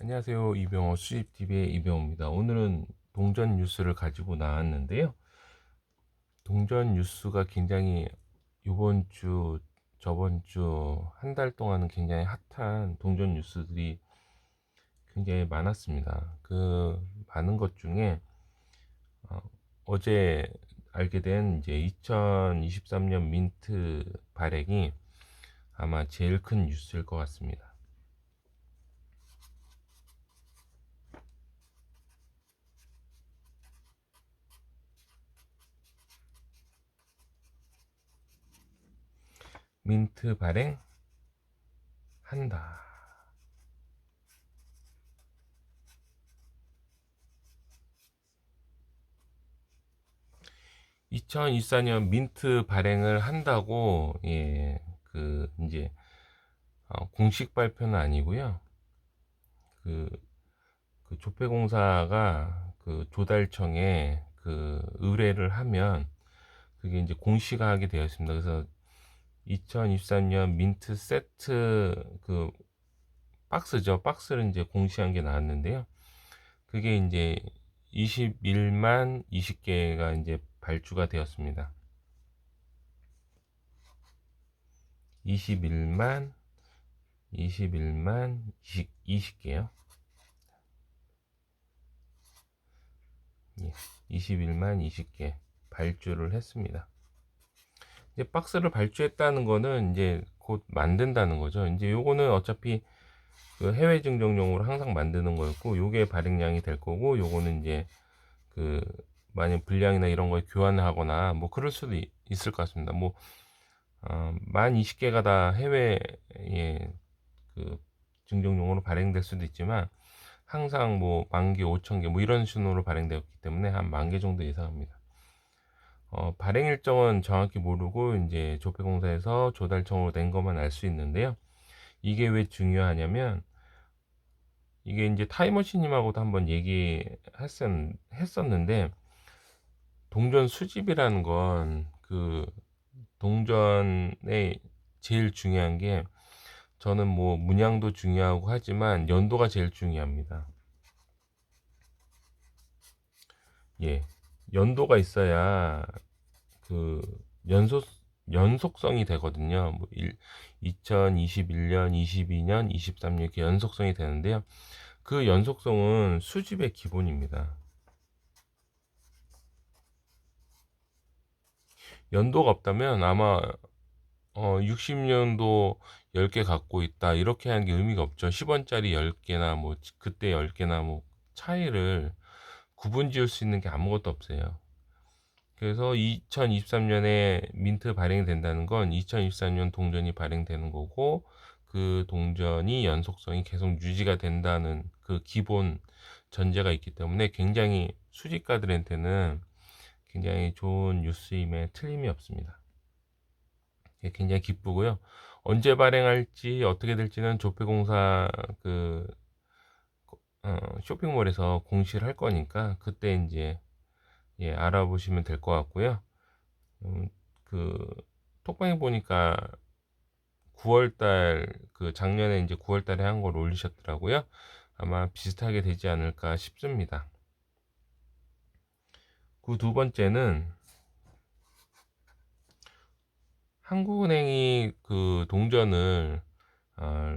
안녕하세요. 이병호 수집TV의 이병호입니다. 오늘은 동전 뉴스를 가지고 나왔는데요. 동전 뉴스가 굉장히 이번 주, 저번 주, 한 달 동안은 굉장히 핫한 동전 뉴스들이 굉장히 많았습니다. 그 많은 것 중에 어, 제 알게 된 이제 2023년 민트 발행이 아마 제일 큰 뉴스일 것 같습니다. 민트 발행 한다. (2024년) 민트 발행을 한다고 예 그 이제 어, 공식 발표는 아니고요 그, 그 조폐공사가 그 조달청에 그 의뢰를 하면 그게 이제 공시화하게 되어 있습니다. 그래서 2023년 민트 세트 그 박스죠. 박스를 이제 공시한 게 나왔는데요. 그게 이제 21만 20개가 이제 발주가 되었습니다. 21만 21만 20, 20개요. 예, 21만 20개 발주를 했습니다. 이제 박스를 발주했다는 거는 이제 곧 만든다는 거죠. 이제 요거는 어차피 그 해외 증정용으로 항상 만드는 거였고 요게 발행량이 될 거고 요거는 이제 그 만약 분량이나 이런 거에 교환하거나 뭐 그럴 수도 있 을 것 같습니다. 뭐 어, 만 20개가 다 해외에 그 증정용으로 발행될 수도 있지만 항상 뭐만 개, 오천 개 뭐 이런 순으로 발행되었기 때문에 한 만 개 정도 예상합니다. 어, 발행 일정은 정확히 모르고 이제 조폐공사에서 조달청으로 낸 것만 알 수 있는데요. 이게 왜 중요하냐면 이게 이제 타이머신님하고도 한번 얘기했었는데 동전 수집이라는 건 그 동전의 제일 중요한 게 저는 뭐 문양도 중요하고 하지만 연도가 제일 중요합니다. 예. 연도가 있어야 그 연속 연속성이 되거든요. 뭐 1, 2021년, 22년, 23년 이렇게 연속성이 되는데요. 그 연속성은 수집의 기본입니다. 연도가 없다면 아마 어 60년도 10개 갖고 있다 이렇게 하는 게 의미가 없죠. 10원짜리 10개나 뭐 그때 10개나 뭐 차이를 구분 지을 수 있는 게 아무것도 없어요. 그래서 2023년에 민트 발행이 된다는 건 2024년 동전이 발행되는 거고 그 동전이 연속성이 계속 유지가 된다는 그 기본 전제가 있기 때문에 굉장히 수집가들한테는 굉장히 좋은 뉴스임에 틀림이 없습니다. 굉장히 기쁘고요. 언제 발행할지 어떻게 될지는 조폐공사 그 어, 쇼핑몰에서 공시를 할 거니까 그때 이제 예, 알아보시면 될 것 같고요. 음, 그 톡방에 보니까 9월달 그 작년에 이제 9월달에 한 걸 올리셨더라고요. 아마 비슷하게 되지 않을까 싶습니다. 그 두 번째는 한국은행이 그 동전을 어,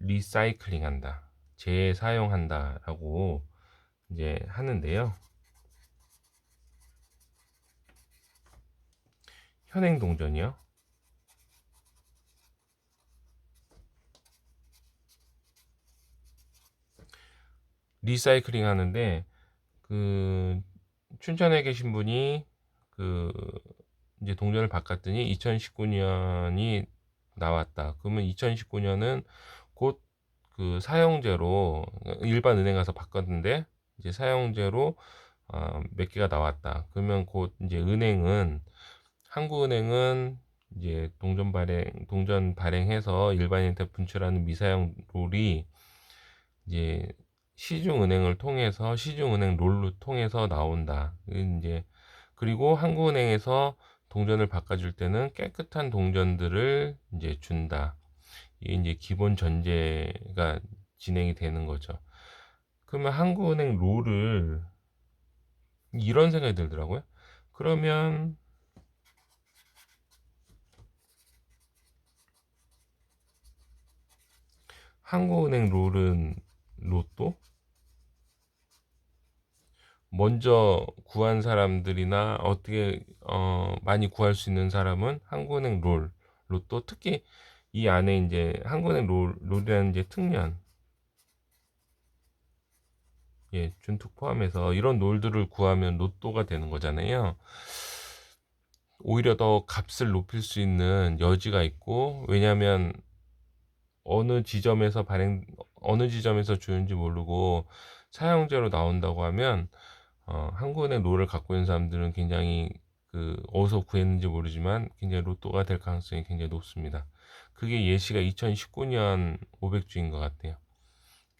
리사이클링한다, 재사용한다라고 이제 하는데요. 현행 동전이요. 리사이클링 하는데 그 춘천에 계신 분이 그 이제 동전을 바꿨더니 2019년이 나왔다. 그러면 2019년은 곧 그 사용제로 일반 은행 가서 바꿨는데 이제 사용제로 어, 몇 개가 나왔다. 그러면 곧 이제 은행은 한국은행은 이제 동전 발행 동전 발행해서 일반인한테 분출하는 미사용 롤이 이제 시중은행을 통해서 시중은행 롤로 통해서 나온다. 이제 그리고 한국은행에서 동전을 바꿔줄 때는 깨끗한 동전들을 이제 준다. 이제 기본 전제가 진행이 되는 거죠. 그러면 한국은행 롤을 이런 생각이 들더라고요. 그러면 한국은행 롤은 로또? 먼저 구한 사람들이나 어떻게 어, 많이 구할 수 있는 사람은 한국은행 롤, 로또 특히 이 안에 이제 한국은행 롤, 롤이라는 이제 특년 예, 준투 포함해서 이런 롤들을 구하면 로또가 되는 거잖아요. 오히려 더 값을 높일 수 있는 여지가 있고 왜냐하면 어느 지점에서 발행 어느 지점에서 주는지 모르고 사형제로 나온다고 하면 어, 한국은행 롤을 갖고 있는 사람들은 굉장히 그 어디서 구했는지 모르지만 굉장히 로또가 될 가능성이 굉장히 높습니다. 그게 예시가 2019년 500주인 것 같아요.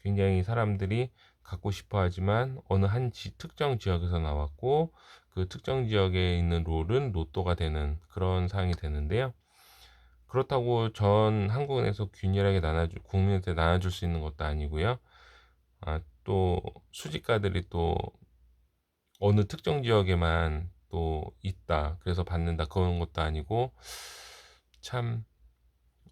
굉장히 사람들이 갖고 싶어 하지만 어느 한 지, 특정 지역에서 나왔고 그 특정 지역에 있는 롤은 로또가 되는 그런 상황이 되는데요. 그렇다고 전 한국은에서 균일하게 나눠주 국민한테 나눠줄 수 있는 것도 아니고요. 아, 또 수집가들이 또 어느 특정 지역에만 또 있다. 그래서 받는다. 그런 것도 아니고 참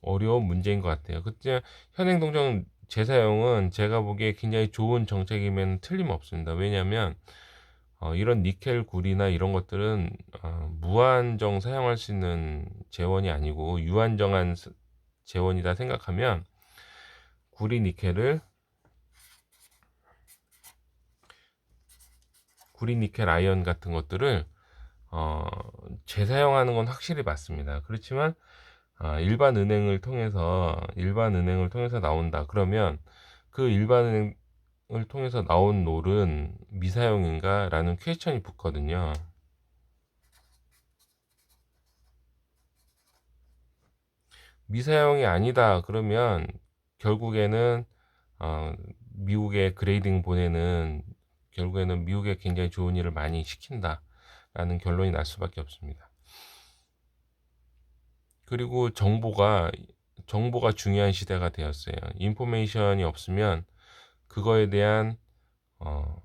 어려운 문제인 것 같아요. 그때 현행 동정 재사용은 제가 보기에 굉장히 좋은 정책이면 틀림없습니다. 왜냐하면 어, 이런 니켈 구리나 이런 것들은 어, 무한정 사용할 수 있는 재원이 아니고 유한정한 재원이다 생각하면 구리 니켈을 구리 니켈 아이언 같은 것들을 어, 재사용하는 건 확실히 맞습니다. 그렇지만 아, 일반 은행을 통해서 일반 은행을 통해서 나온다. 그러면 그 일반 은행을 통해서 나온 롤은 미사용인가? 라는 퀘스천이 붙거든요. 미사용이 아니다. 그러면 결국에는 어, 미국에 그레이딩 보내는 결국에는 미국에 굉장히 좋은 일을 많이 시킨다. 라는 결론이 날 수밖에 없습니다. 그리고 정보가 정보가 중요한 시대가 되었어요. 인포메이션이 없으면 그거에 대한 어,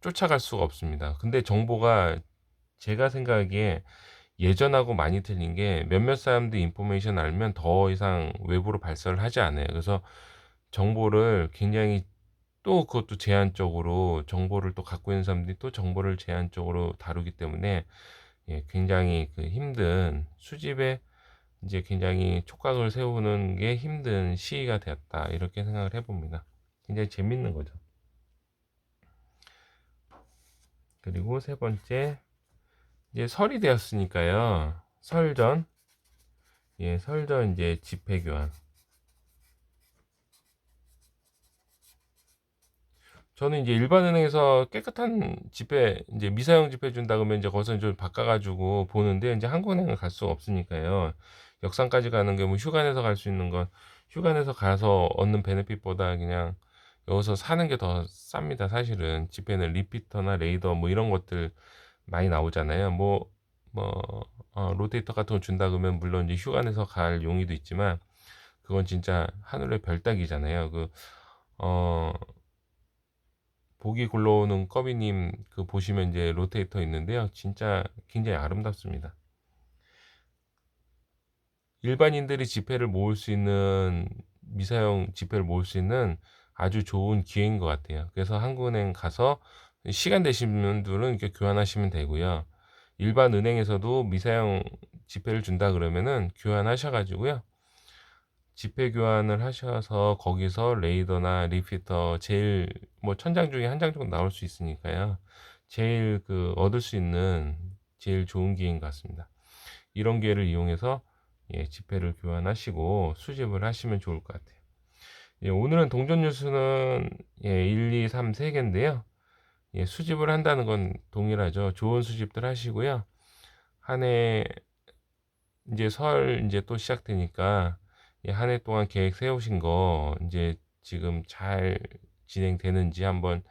쫓아갈 수가 없습니다. 근데 정보가 제가 생각하기에 예전하고 많이 틀린 게 몇몇 사람들이 인포메이션 알면 더 이상 외부로 발설을 하지 않아요. 그래서 정보를 굉장히 또 그것도 제한적으로 정보를 또 갖고 있는 사람들이 또 정보를 제한적으로 다루기 때문에 예, 굉장히 그 힘든 수집에 이제 굉장히 촉각을 세우는 게 힘든 시기가 되었다 이렇게 생각을 해봅니다. 굉장히 재밌는 거죠. 그리고 세 번째 이제 설이 되었으니까요. 설전 예, 설전 이제 집회 교환 저는 이제 일반 은행에서 깨끗한 지폐 이제 미사용 지폐 준다 그러면 이제 거기서 좀 바꿔가지고 보는데 이제 한국은행을 갈 수가 없으니까요. 역산까지 가는 게뭐 휴가 내서 갈 수 있는 건 휴가 내서 가서 얻는 베네핏보다 그냥 여기서 사는 게 더 쌉니다. 사실은 지폐는 리피터나 레이더 뭐 이런 것들 많이 나오잖아요. 뭐뭐 어, 로테이터 같은 거 준다 그러면 물론 이제 휴가 내서 갈 용의도 있지만 그건 진짜 하늘의 별 따기잖아요. 그 어. 보기 굴러오는 꺼비님 그 보시면 이제 로테이터 있는데요. 진짜 굉장히 아름답습니다. 일반인들이 지폐를 모을 수 있는 미사용 지폐를 모을 수 있는 아주 좋은 기회인 것 같아요. 그래서 한국은행 가서 시간 되시는 분들은 이렇게 교환하시면 되고요. 일반 은행에서도 미사용 지폐를 준다 그러면은 교환하셔가지고요. 지폐 교환을 하셔서 거기서 레이더나 리피터 제일 뭐 천장 중에 한 장 정도 나올 수 있으니까요. 제일 그 얻을 수 있는 제일 좋은 기회인 것 같습니다. 이런 기회를 이용해서 예, 지폐를 교환하시고 수집을 하시면 좋을 것 같아요. 예, 오늘은 동전 뉴스는 예, 1, 2, 3, 3개인데요. 예, 수집을 한다는 건 동일하죠. 좋은 수집들 하시고요. 한 해 이제 설 이제 또 시작되니까 예, 한 해 동안 계획 세우신 거 이제 지금 잘 진행되는지 한번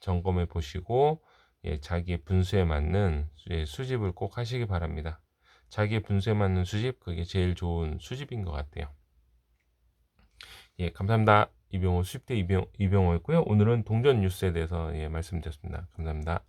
점검해 보시고 예, 자기의 분수에 맞는 예, 수집을 꼭 하시기 바랍니다. 자기의 분수에 맞는 수집 그게 제일 좋은 수집인 것 같아요. 예, 감사합니다. 이병호 10대 이병, 이병호였고요. 오늘은 동전 뉴스에 대해서 예, 말씀드렸습니다. 감사합니다.